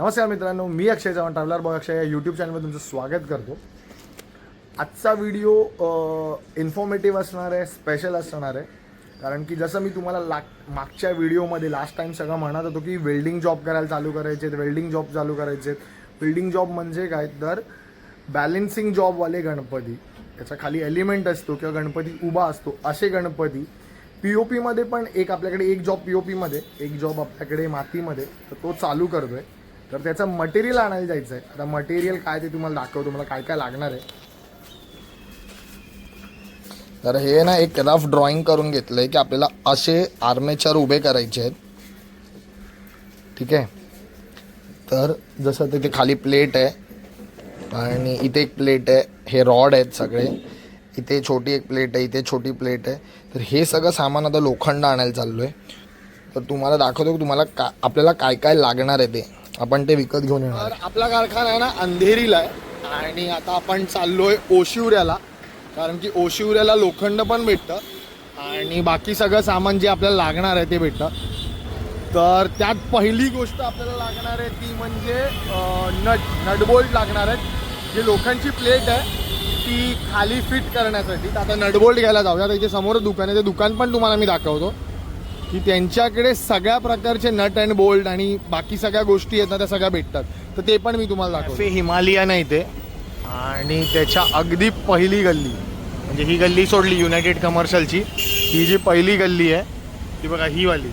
नमस्कार मित्रांनो मी अक्षय चव्हाण ट्रॅव्हलर बॉय अक्षय या यूट्यूब चॅनलमध्ये तुमचं स्वागत करतो. आजचा व्हिडिओ इन्फॉर्मेटिव्ह असणार आहे स्पेशल असणार आहे. कारण की जसं मी तुम्हाला लाग मागच्या व्हिडिओमध्ये लास्ट टाइम सगळं म्हणत होतो की वेल्डिंग जॉब करायला चालू करायचे वेल्डिंग जॉब चालू करायचे वेल्डिंग जॉब म्हणजे काय? तर बॅलेन्सिंग जॉबवाले गणपती. त्याच्याखाली एलिमेंट असतो किंवा गणपती उभा असतो असे गणपती. पी ओ पीमध्ये पण एक आपल्याकडे एक जॉब पी ओ पीमध्ये एक जॉब आपल्याकडे मातीमध्ये तर तो चालू करतो आहे तर त्याचं मटेरियल आणायला जायचं आहे आता मटेरियल काय ते तुम्हाला दाखवतो तुम्हाला काय काय लागणार आहे. तर हे ना एक रफ ड्रॉइंग करून घेतलंय की आपल्याला असे आर्मेचर उभे करायचे आहेत. ठीक आहे? तर जसं तिथे खाली प्लेट आहे आणि इथे एक प्लेट आहे. हे रॉड आहेत सगळे. इथे छोटी एक प्लेट आहे इथे छोटी प्लेट आहे. तर हे सगळं सामान आता लोखंड आणायला चाललो आहे तर तुम्हाला दाखवतो की तुम्हाला का आपल्याला काय काय लागणार आहे ते. आपण ते विकत घेऊन येणार. आपला कारखाना आहे ना अंधेरीला आहे. आणि आता आपण चाललोय ओशिवऱ्याला. कारण की ओशिवऱ्याला लोखंड पण भेटतं. आणि बाकी सगळं सामान जे आपल्याला लागणार आहे ते भेटतं. तर त्यात पहिली गोष्ट आपल्याला लागणार आहे ती म्हणजे नट नटबोल्ट लागणार आहेत. जी लोखंडची प्लेट आहे ती खाली फिट करण्यासाठी. तर आता नटबोल्ट घ्यायला जाऊया. त्याच्यासमोर दुकान आहे. ते दुकान पण तुम्हाला मी दाखवतो. की त्यांच्याकडे सगळ्या प्रकारचे नट अँड बोल्ट आणि बाकी सगळ्या गोष्टी आहेत ना त्या सगळ्या भेटतात. तर ते पण मी तुम्हाला दाखवतो. हिमालयन आहे ते. आणि त्याच्या अगदी पहिली गल्ली. म्हणजे ही गल्ली सोडली युनायटेड कमर्शियलची ही जी पहिली गल्ली आहे ती बघा ही वाली.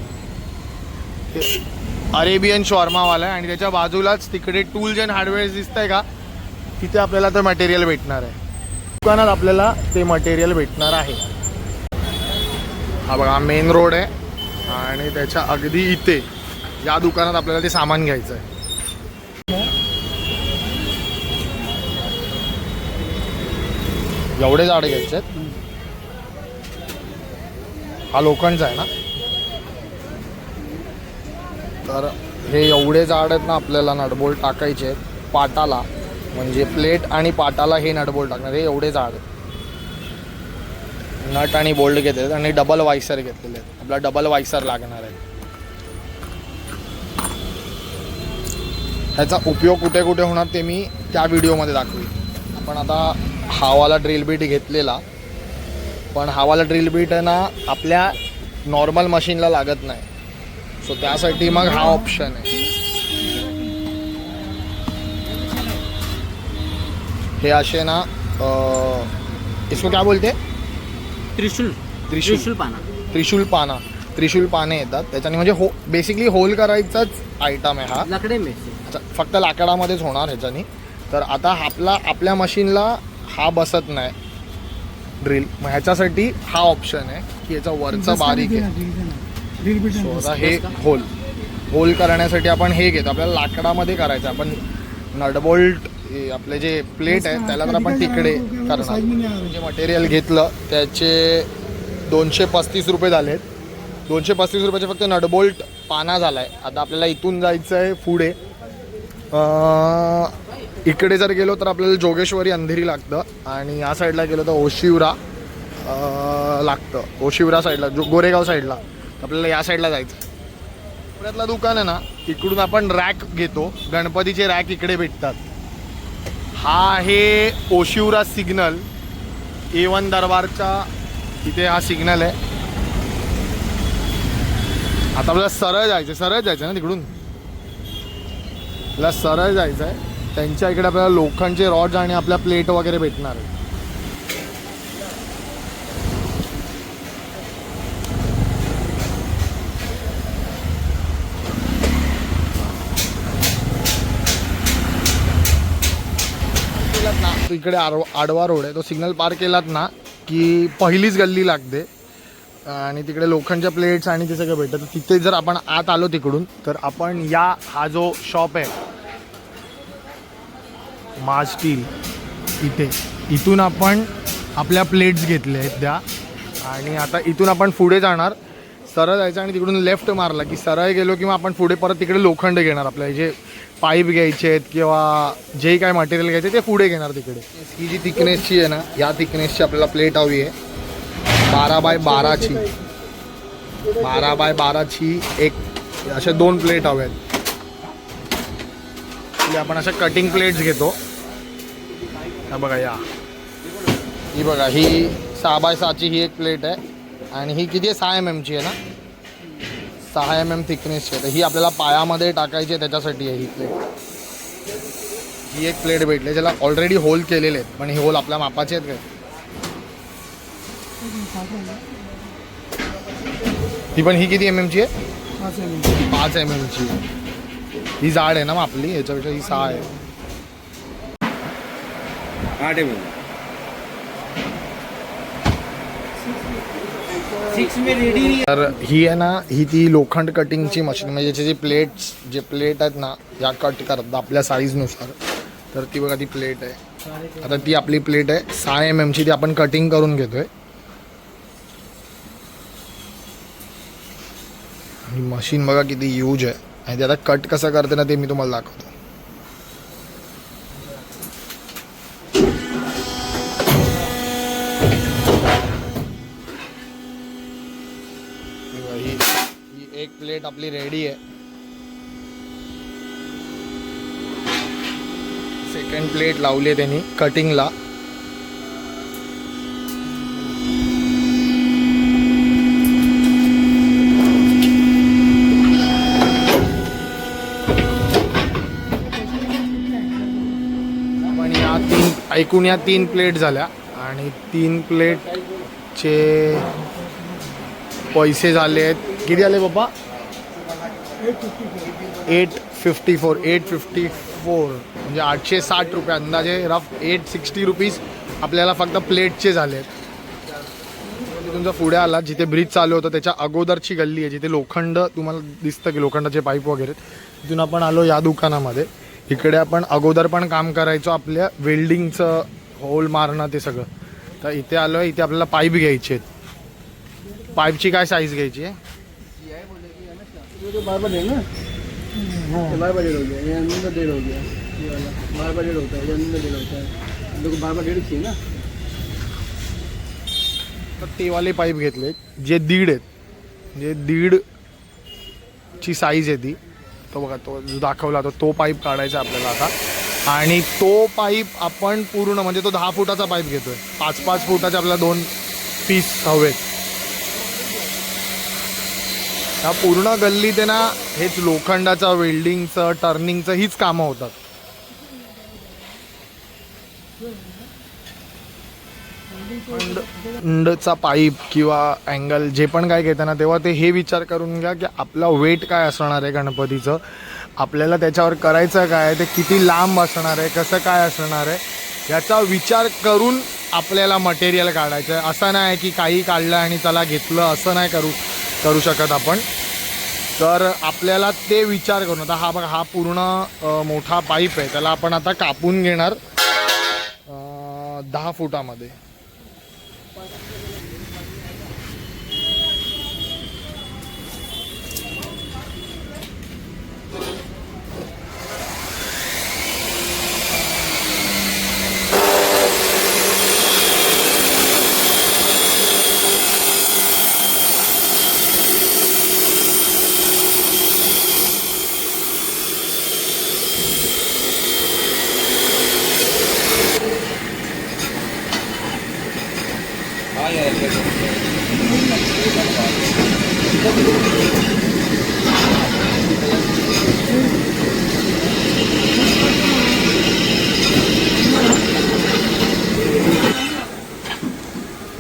अरेबियन शॉर्मावाला आहे. आणि त्याच्या बाजूलाच तिकडे टूल्स अँड हार्डवेअर दिसतंय का? तिथे आपल्याला ते मटेरियल भेटणार आहे. दुकानात आपल्याला ते मटेरियल भेटणार आहे. हा बघा मेन रोड आहे. आणि त्याच्या अगदी इथे या दुकानात आपल्याला ते सामान घ्यायचं आहे एवढे झाडे घ्यायचे आहेत हा लोखंडचा आहे ना? तर हे एवढे झाड आहेत ना आपल्याला नटबोल्ट टाकायचे आहेत. पाटाला म्हणजे प्लेट आणि पाटाला हे नटबोल्ट टाकणार. हे एवढे झाड आहेत. नट आणि बोल्ड घेतलेत आणि डबल वायसर घेतलेले आहेत. आपला डबल वायसर लागणार आहे. ह्याचा उपयोग कुठे कुठे होणार ते मी त्या व्हिडिओमध्ये दाखवेन. आपण आता हावाला ड्रिल बीट घेतलेला. पण हावाला ड्रिल बीट आहे ना आपल्या नॉर्मल मशीनला लागत नाही. सो त्यासाठी मग हा ऑप्शन आहे. हे असे ना इसको क्या बोलते? त्रिशूल. त्रिशूल. त्रिशूल पाना. त्रिशूल पाना. त्रिशूल पाने येतात. त्याच्याने म्हणजे हो बेसिकली होल करायचाच आयटम आहे हा. लकडे में से अच्छा, फक्त लाकडामध्येच होणार ह्याच्यानी. तर आता आपला आपल्या मशीनला हा बसत नाही. ड्रिल मग ह्याच्यासाठी हा ऑप्शन आहे की याचा वरचा बारीक आहे. So, आता हे होल होल करण्यासाठी आपण हे घेतो. आपल्याला लाकडामध्ये करायचं आपण नटबोल्ट हे आपले जे प्लेट आहे त्याला तर आपण तिकडे करणार. जे मटेरियल घेतलं त्याचे दोनशे पस्तीस रुपये झालेत. दोनशे पस्तीस रुपयाचे फक्त नटबोल्ट पाना झाला आहे आता आपल्याला इथून जायचं आहे पुढे इकडे जर गेलो तर आपल्याला जोगेश्वरी अंधेरी लागतं आणि या साईडला गेलो तर ओशिवरा लागतं. ओशिवरा साईडला जो गोरेगाव साईडला. आपल्याला या साईडला जायचं पुण्यातला दुकान आहे ना इकडून आपण रॅक घेतो. गणपतीचे रॅक इकडे भेटतात. हा आहे ओशिवरा सिग्नल. ए वन दरबारच्या इथे हा सिग्नल आहे. आता आपल्याला सरळ जायचं सरळ जायचं ना तिकडून? आपल्याला सरळ जायचं आहे त्यांच्या इकडे आपल्याला लोखंडचे रॉड्स आणि आपल्या प्लेट वगैरे भेटणार आहे केलात ना तो इकडे आडवा आडवा रोड आहे. तो सिग्नल पार केलात ना की पहिलीच गल्ली लागते. आणि तिकडे लोखंडच्या प्लेट्स आणि ते सगळं भेटतं. तर तिथे जर आपण आत आलो तिकडून तर आपण या हा जो शॉप आहे मा स्टील इथे. इथून आपण आपल्या प्लेट्स घेतल्या आहेत त्या. आणि आता इथून आपण पुढे जाणार. सरळ जायचं आणि तिकडून लेफ्ट मारला की सरळ गेलो किंवा आपण पुढे परत तिकडे लोखंड घेणार आपल्या जे पाईप घ्यायचे आहेत किंवा जे काय मटेरियल घ्यायचे ते पुढे घेणार तिकडे. ही जी थिकनेसची आहे ना या थिकनेसची आपल्याला प्लेट हवी आहे. बारा बाय बाराची. बारा बाय बाराची एक अशा दोन प्लेट हवे आहेत आपण अशा कटिंग प्लेट्स घेतो. हा बघा या. ही बघा ही सहा बाय सहाची ही एक प्लेट आहे. आणि ही किती आहे? सहा एम एमची आहे ना? सहा एम एम थिकनेसची आहे. तर ही आपल्याला पायामध्ये टाकायची आहे त्याच्यासाठी आहे ही प्लेट ही एक प्लेट भेटली ज्याला ऑलरेडी होल केलेले आहेत. पण हे होल आपल्या मापाचे आहेत काय? ही पण ही किती एम एमची आहे? पाच एम एमची ही जाड आहे ना मग आपली? याच्यापेक्षा ही सहा आहे. आठ एम में रेडी तर ही आहे ना ही ती लोखंड कटिंगची मशीन म्हणजे याचे जे प्लेट्स जे प्लेट आहेत ना या कट करतात आपल्या साईजनुसार तर ती बघा ती प्लेट आहे. आता ती आपली प्लेट आहे. सहा एम एमची ती आपण कटिंग करून घेतोय. मशीन बघा किती यूज आहे. आणि ते आता कट कसं करते ना ते मी तुम्हाला दाखवतो. एक प्लेट आपली रेडी आहे. सेकंड प्लेट लावली आहे त्यांनी कटिंगला पण या तीन ऐकून या तीन प्लेट झाल्या. आणि तीन प्लेटचे पैसे झाले आहेत. किती आले बाबा eight fifty four eight fifty four म्हणजे आठशे साठ रुपये अंदाजे रफ एट सिक्स्टी रुपीज आपल्याला फक्त प्लेटचे झाले आहेत तुमचा पुढे आला जिथे ब्रिज चालू होतं त्याच्या अगोदरची गल्ली आहे जिथे लोखंड तुम्हाला दिसतं की लोखंडाचे पाईप वगैरे. तिथून आपण आलो या दुकानामध्ये. इकडे आपण अगोदर पण काम करायचो आपल्या वेल्डिंगचं होल मारणं ते सगळं. तर इथे आलो आहे इथे आपल्याला पाईप घ्यायचे आहेत. पाईपची काय साईज घ्यायची आहे? ये तो बार बार डेढ़ ना तो बार बार डेढ़ हो गया ये अंदर डेढ़ हो गया ये वाला बार बार होता है ये अंदर डेढ़ होता है हम लोग को बार बार डेढ़ चाहिए ना तर ते वाले पाईप घेतले जे दीड आहेत जे दीड ची साईज आहे ती तो बघा तो जो दाखवला तो तो पाईप काढायचा आपल्याला आता आणि तो पाईप आपण पूर्ण म्हणजे तो दहा फुटाचा पाईप घेतोय पाच पाच फुटाचे आपल्याला दोन पीस हवेत. या पूर्ण गल्लीत आहे ना हेच लोखंडाचं वेल्डिंगचं टर्निंगचं हीच कामं होतात. अंड अंडचा पाईप किंवा अँगल जे पण काय घेताना तेव्हा ते हे विचार करून घ्या की आपला वेट काय असणार आहे गणपतीचं? आपल्याला त्याच्यावर करायचं काय ते किती लांब असणार आहे? कसं काय असणार आहे? याचा विचार करून आपल्याला मटेरियल काढायचं आहे. असं नाही की काही काढलं आणि चला घेतलं असं नाही करू. करू शकत आपण. तर आपल्याला ते विचार करून आता हा बघा हा पूर्ण मोठा पाईप आहे. त्याला आपण आता कापून घेणार दहा फुटामध्ये.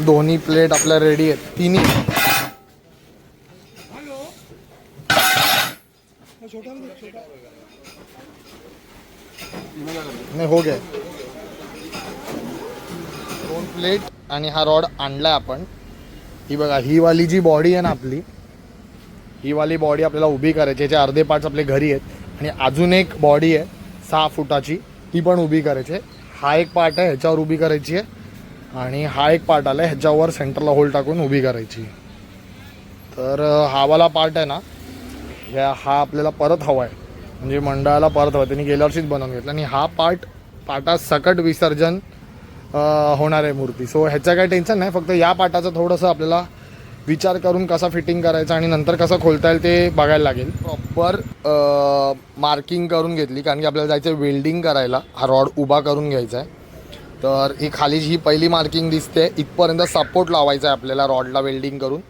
दोन्ही प्लेट आपल्या रेडी आहेत. तिन्ही. नाही हो गया. दोन प्लेट आणि हा रॉड आणलाय आपण. ही बघा ही वाली जी बॉडी आहे ना आपली ही वाली बॉडी आपल्याला उभी करायची याचे अर्धे पार्ट्स आपले घरी आहेत. आणि अजून एक बॉडी आहे सहा फुटाची ती पण उभी करायची आहे. हा एक पार्ट आहे ह्याच्यावर उभी करायची आहे. आणि हा एक पार्ट आला आहे ह्याच्यावर सेंटरला होल टाकून उभी करायची. तर हावाला पार्ट आहे ना ह्या हा आपल्याला परत हवा आहे म्हणजे मंडळाला परत हवा त्यांनी गेल्या वर्षीच बनवून घेतला. आणि हा पार्ट पाटात सकट विसर्जन होणार आहे मूर्ती. सो ह्याचं काही टेन्शन नाही. फक्त या पाटाचं थोडंसं आपल्याला विचार करून कसा फिटिंग करायचा आणि नंतर कसं खोलता येईल ते बघायला लागेल. प्रॉपर मार्किंग करून घेतली. कारण की आपल्याला जायचं आहे वेल्डिंग करायला. हा रॉड उभा करून घ्यायचा आहे तर ही खाली ही पहिली मार्किंग दिसते इथपर्यंत सपोर्ट लावायचा आहे आपल्याला रॉडला वेल्डिंग करून.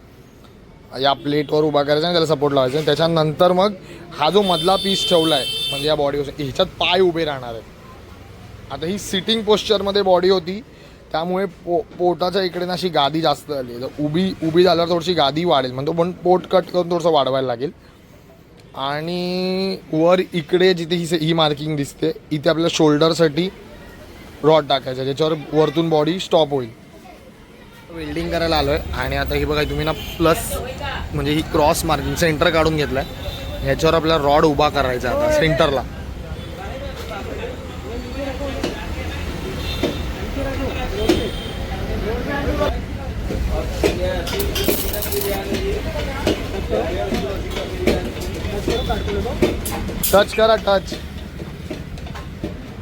या प्लेटवर उभा करायचा आणि त्याला सपोर्ट लावायचा. आणि त्याच्यानंतर मग हा जो मधला पीस ठेवला आहे म्हणजे या बॉडी ह्याच्यात पाय उभे राहणार आहेत. आता ही सिटिंग पोश्चरमध्ये बॉडी होती. त्यामुळे पो पोटाच्या इकडे ना अशी गादी जास्त आली तर उभी उभी झाल्यावर थोडीशी गादी वाढेल. म्हणजे पण पोट कट करून थोडंसं वाढवायला लागेल. आणि वर इकडे जिथे ही ही मार्किंग दिसते इथे आपल्या शोल्डरसाठी रॉड टाकायचा ज्याच्यावर वरतून बॉडी स्टॉप होईल. वेल्डिंग करायला आलो आहे आणि आता ही बघा तुम्ही ना प्लस म्हणजे ही क्रॉस मार्किंग सेंटर काढून घेतलं आहे ह्याच्यावर आपल्याला रॉड उभा करायचा आता सेंटरला टच करा टच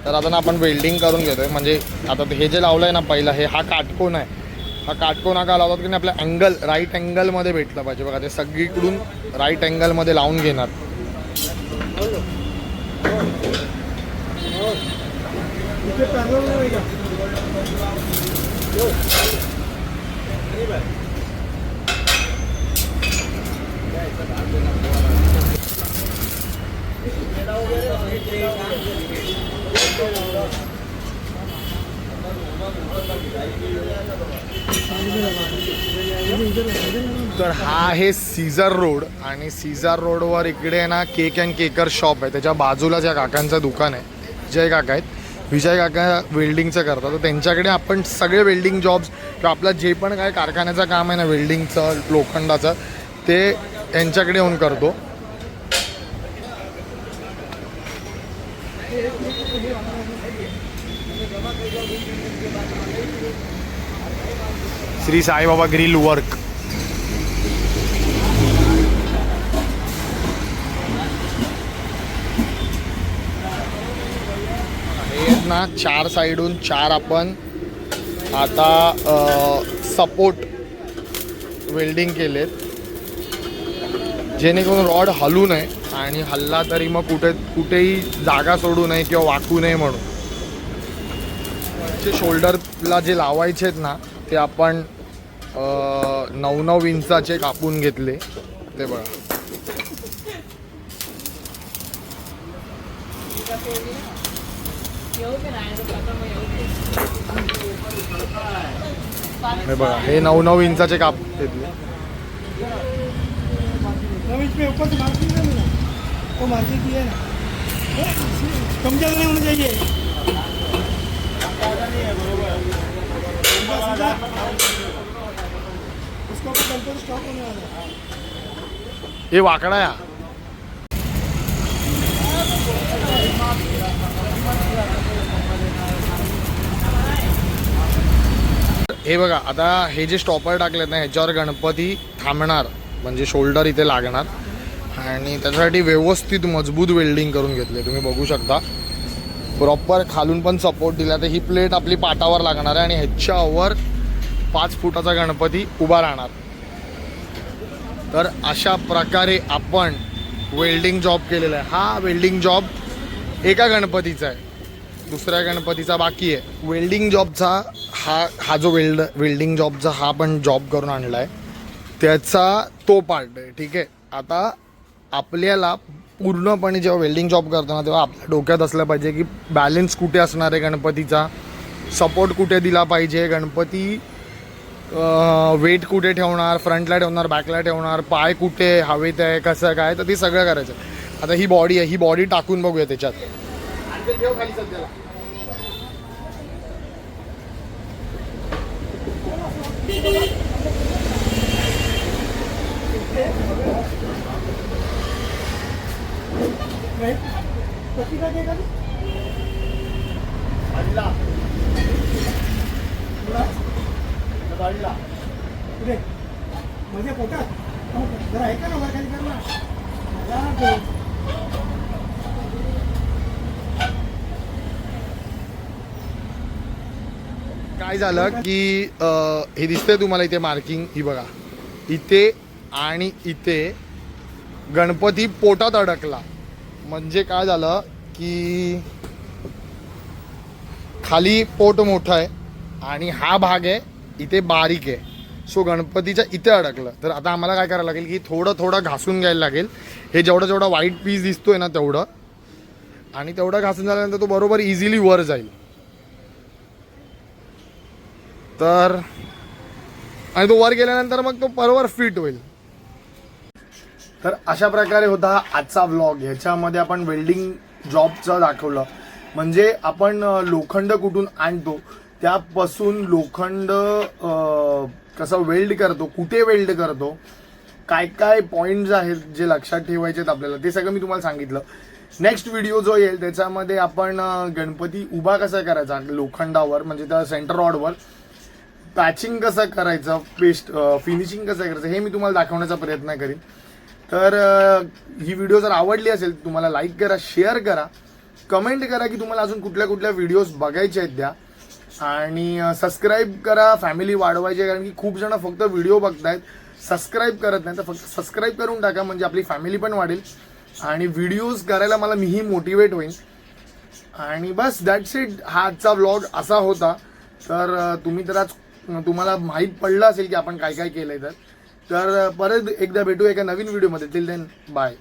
तर आता ना आपण वेल्डिंग करून घेतोय. म्हणजे आता हे जे लावलं आहे ना पहिलं हे हा काटकोन आहे. हा काटकोन हा का लावतात की नाही आपल्या अँगल राईट अँगलमध्ये भेटलं पाहिजे. बघा ते सगळीकडून राईट अँगलमध्ये लावून घेणार. तर हा आहे सीझर रोड आणि सीझर रोडवर इकडे आहे ना केक अँड केकर शॉप आहे. त्याच्या बाजूला ज्या काकांचं दुकान आहे. विजय काका आहेत. विजय काका वेल्डिंगचं करतात. तर त्यांच्याकडे आपण सगळे वेल्डिंग जॉब्स किंवा आपलं जे पण काय कारखान्याचं काम आहे ना वेल्डिंगचं लोखंडाचं ते त्यांच्याकडे येऊन करतो. श्री साईबाबा ग्रिल वर्क हे ना चार साईडून चार आपण आता सपोर्ट वेल्डिंग केलेत. जेणेकरून रॉड हलू नये आणि हल्ला तरी मग कुठे कुठेही जागा सोडू नये किंवा वाकू नये म्हणून. जे शोल्डरला जे लावायचे आहेत ना ते आपण नऊ नऊ इंचाचे कापून घेतले. ते बघा. हे बघा हे नऊ नऊ इंचाचे काप घेतले. अब इसमें ऊपर से मार्किंग है ना वो मार्किंग की है ना ए, कम ज़्यादा नहीं होना चाहिए सीधा सीधा उसके ऊपर कंट्रोल स्टॉप होने वाला है हे वाकडा या हे बघा आता हे जे स्टॉपर टाकलेत ना ह्याच्यावर गणपती थांबणार. म्हणजे शोल्डर इथे लागणार. आणि त्याच्यासाठी व्यवस्थित मजबूत वेल्डिंग करून घेतले तुम्ही बघू शकता. प्रॉपर खालून पण सपोर्ट दिला. तर ही प्लेट आपली पाटावर लागणार आहे आणि ह्याच्यावर पाच फुटाचा गणपती उभा राहणार. तर अशा प्रकारे आपण वेल्डिंग जॉब केलेला आहे. हा वेल्डिंग जॉब एका गणपतीचा आहे. दुसऱ्या गणपतीचा बाकी आहे. वेल्डिंग जॉबचा हा हा जो वेल्ड वेल्डिंग जॉबचा हा पण जॉब करून आणला आहे त्याचा तो पार्ट आहे ठीक आहे. आता आपल्याला पूर्णपणे जेव्हा वेल्डिंग जॉब करताना तेव्हा आपल्या डोक्यात असलं पाहिजे की बॅलन्स कुठे असणार आहे गणपतीचा? सपोर्ट कुठे दिला पाहिजे? गणपती वेट कुठे ठेवणार? फ्रंटला ठेवणार बॅकला ठेवणार? पाय कुठे? हवेत आहे कसं काय? तर ते सगळं करायचं. आता ही बॉडी आहे ही बॉडी टाकून बघूया त्याच्यात. राईट पट्टी का पोटात. जरा ऐका ना वर खाली कर ना. काय झालं की हे दिसतंय तुम्हाला इथे मार्किंग ही बघा. इथे आणि इथे गणपती पोटात अडकला. म्हणजे काय झालं की खाली पोट मोठं आहे आणि हा भाग आहे इथे बारीक आहे. सो गणपतीच्या इथे अडकलं. तर आता आम्हाला काय करायला लागेल की थोडं थोडं घासून घ्यायला लागेल. हे जेवढं जेवढं वाईट पीस दिसतोय ना तेवढं. आणि तेवढं घासून झाल्यानंतर तो बरोबर इझिली वर जाईल. तर आणि तो वर गेल्यानंतर मग तो परवर फिट होईल. तर अशा प्रकारे होता हा आजचा व्लॉग ह्याच्यामध्ये आपण वेल्डिंग जॉबचं दाखवलं. म्हणजे आपण लोखंड कुठून आणतो त्यापासून लोखंड कसं वेल्ड करतो कुठे वेल्ड करतो काय काय पॉईंट्स आहेत जे लक्षात ठेवायचे आहेत आपल्याला ते सगळं मी तुम्हाला सांगितलं. नेक्स्ट व्हिडिओ जो येईल त्याच्यामध्ये आपण गणपती उभा कसा करायचा? लोखंडावर म्हणजे त्या सेंटर रॉडवर पॅचिंग कसं करायचं पेस्ट फिनिशिंग कसं करायचं हे मी तुम्हाला दाखवण्याचा प्रयत्न करीन. तर ही व्हिडिओ जर आवडली असेल तुम्हाला लाईक करा शेअर करा. कमेंट करा की तुम्हाला अजून कुठल्या कुठल्या व्हिडिओज बघायचे आहेत द्या आणि सबस्क्राईब करा फॅमिली वाढवायची आहे, कारण की खूप जण फक्त व्हिडिओ बघतायत. सबस्क्राईब करत नाही तर फक्त सबस्क्राईब करून टाका म्हणजे आपली फॅमिली पण वाढेल. आणि व्हिडिओज करायला मला मीही मोटिवेट होईन. आणि बस दॅट्स इट हा आजचा व्लॉग असा होता. तर तुम्ही तर आज तुम्हाला माहीत पडलं असेल की आपण काय काय केलंय तर. तर परत एकदा भेटू एका नवीन व्हिडिओमध्ये. Till then bye